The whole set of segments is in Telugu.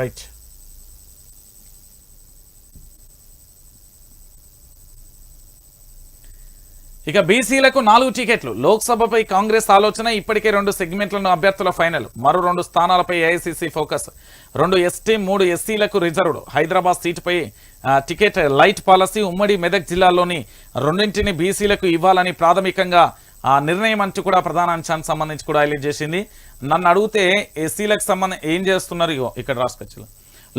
రైట్. ఇక బీసీలకు నాలుగు టికెట్లు. లోక్సభపై కాంగ్రెస్ ఆలోచన ఇప్పటికే రెండు సెగ్మెంట్లను అభ్యర్థుల ఫైనల్. మరో రెండు స్థానాలపై ఏఐసీసీ ఫోకస్. రెండు ఎస్టీ మూడు ఎస్సీలకు రిజర్వ్డ్. హైదరాబాద్ సీటుపై టికెట్ లైట్ పాలసీ ఉమ్మడి మెదక్ జిల్లాలోని రెండింటిని బీసీలకు ఇవ్వాలని ప్రాథమికంగా ఆ నిర్ణయం అంచు కూడా ప్రధాన అంశానికి సంబంధించి కూడా హైలైట్ చేసింది. నన్ను అడిగితే ఎస్సీలకు సంబంధం ఏం చేస్తున్నారు? ఇగో ఇక్కడ రాష్ట్రపతిలో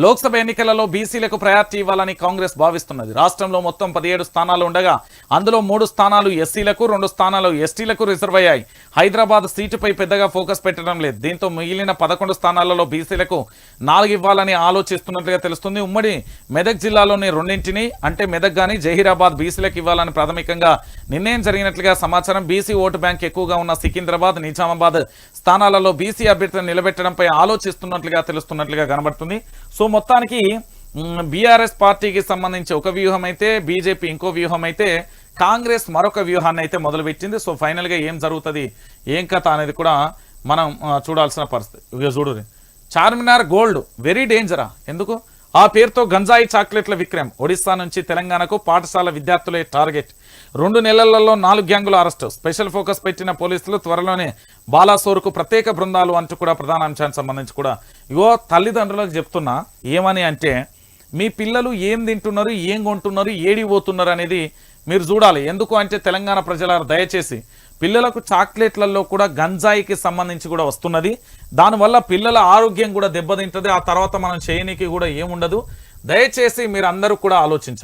లోక్సభ ఎన్నికలలో బీసీలకు ప్రయారిటీ ఇవ్వాలని కాంగ్రెస్ భావిస్తున్నది. రాష్ట్రంలో మొత్తం పదిహేడు స్థానాలు ఉండగా అందులో మూడు స్థానాలు ఎస్సీలకు రెండు స్థానాలు ఎస్టీలకు రిజర్వ్ అయ్యాయి. హైదరాబాద్ సీటుపై పెద్దగా ఫోకస్ పెట్టడం లేదు. దీంతో మిగిలిన పదకొండు స్థానాలలో బీసీలకు నాలుగు ఇవ్వాలని ఆలోచిస్తున్నట్లుగా తెలుస్తుంది. ఉమ్మడి మెదక్ జిల్లాలోని రెండింటిని అంటే మెదక్ గాని జహీరాబాద్ బీసీలకు ఇవ్వాలని ప్రాథమికంగా నిర్ణయం జరిగినట్లుగా సమాచారం బీసీ ఓటు బ్యాంక్ ఎక్కువగా ఉన్న సికింద్రాబాద్ నిజామాబాద్ స్థానాలలో బీసీ అభ్యర్థులను నిలబెట్టడంపై ఆలోచిస్తున్నట్లుగా తెలుస్తున్నట్లుగా కనబడుతుంది. సో మొత్తానికి బీఆర్ఎస్ పార్టీకి సంబంధించి ఒక వ్యూహం అయితే బీజేపీ ఇంకో వ్యూహం అయితే కాంగ్రెస్ మరొక వ్యూహాన్ని అయితే మొదలుపెట్టింది. సో ఫైనల్గా ఏం జరుగుతుంది ఏం కథ అనేది కూడా మనం చూడాల్సిన పరిస్థితి. ఇక చూడు చార్మినార్ గోల్డ్ వెరీ డేంజరా? ఎందుకు? ఆ పేరుతో గంజాయి చాక్లెట్ల విక్రయం. ఒడిశా నుంచి తెలంగాణకు పాఠశాల విద్యార్థులే టార్గెట్. రెండు నెలలలో నాలుగు గ్యాంగుల అరెస్టు. స్పెషల్ ఫోకస్ పెట్టిన పోలీసులు త్వరలోనే బాలాసోరుకు ప్రత్యేక బృందాలు అంటూ కూడా ప్రధాన అంశానికి సంబంధించి కూడా. ఇగో తల్లిదండ్రులకు చెప్తున్నా ఏమని అంటే మీ పిల్లలు ఏం తింటున్నారు ఏం కొంటున్నారు ఏడి పోతున్నారు అనేది మీరు చూడాలి. ఎందుకు అంటే తెలంగాణ ప్రజల దయచేసి పిల్లలకు చాక్లెట్లలో కూడా గంజాయికి సంబంధించి కూడా వస్తున్నది. దానివల్ల పిల్లల ఆరోగ్యం కూడా దెబ్బతింటుంది. ఆ తర్వాత మనం చేయనీకి కూడా ఏముండదు. దయచేసి మీరు అందరూ కూడా ఆలోచించాలి